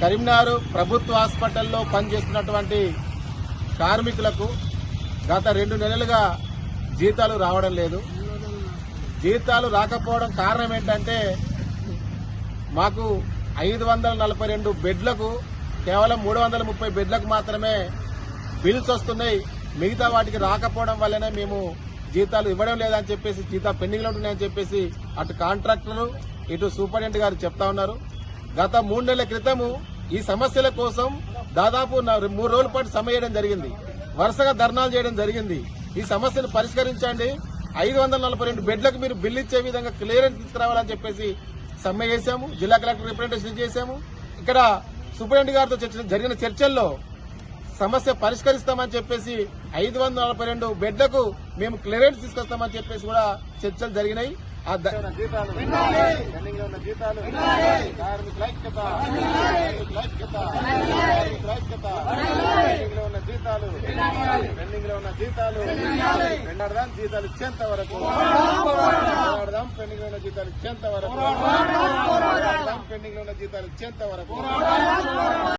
కరీంనగర్ ప్రభుత్వ హాస్పిటల్లో పనిచేస్తున్నటువంటి కార్మికులకు గత రెండు నెలలుగా జీతాలు రావడం లేదు. జీతాలు రాకపోవడం కారణం ఏంటంటే మాకు ఐదు వందల నలభై రెండు బెడ్లకు కేవలం మూడు వందల ముప్పై బెడ్లకు మాత్రమే బిల్స్ వస్తున్నాయి. మిగతా వాటికి రాకపోవడం వల్లనే మేము జీతాలు ఇవ్వడం లేదని చెప్పేసి జీతా పెండింగ్లో ఉంటున్నాయని చెప్పేసి అటు కాంట్రాక్టర్లు ఇటు సూపరింటెండెంట్ గారు చెప్తా ఉన్నారు. గత మూడు నెలల క్రితము ఈ సమస్యల కోసం దాదాపు మూడు రోజుల పాటు సమ్మె చేయడం జరిగింది. వరుసగా ధర్నాలు చేయడం జరిగింది. ఈ సమస్యను పరిష్కరించండి. ఐదు వందల నలభై రెండు బెడ్లకు మీరు బిల్లు ఇచ్చే విధంగా క్లియరెన్స్ తీసుకురావాలని చెప్పేసి సమ్మె చేశాము. జిల్లా కలెక్టర్ రిప్రజెంటేషన్ చేశాము. ఇక్కడ సూపరింటెండెంట్ గారితో చర్చ- జరిగిన చర్చల్లో సమస్య పరిష్కరిస్తామని చెప్పేసి ఐదు వందల నలభై రెండు బెడ్లకు మేము క్లియరెన్స్ తీసుకొస్తామని చెప్పేసి కూడా చర్చలు జరిగినాయి. ఆ జీతాలు. జీతాలు ఉన్న జీతాలు. పెండింగ్లో ఉన్న జీతాలు. ఇచ్చేంత వరకు. పోరాడదాం పెండింగ్లో ఉన్న జీతాలు ఇచ్చేంత వరకు. పోరాడదాం పెండింగ్లో ఉన్న జీతాలు ఇచ్చేంత వరకు.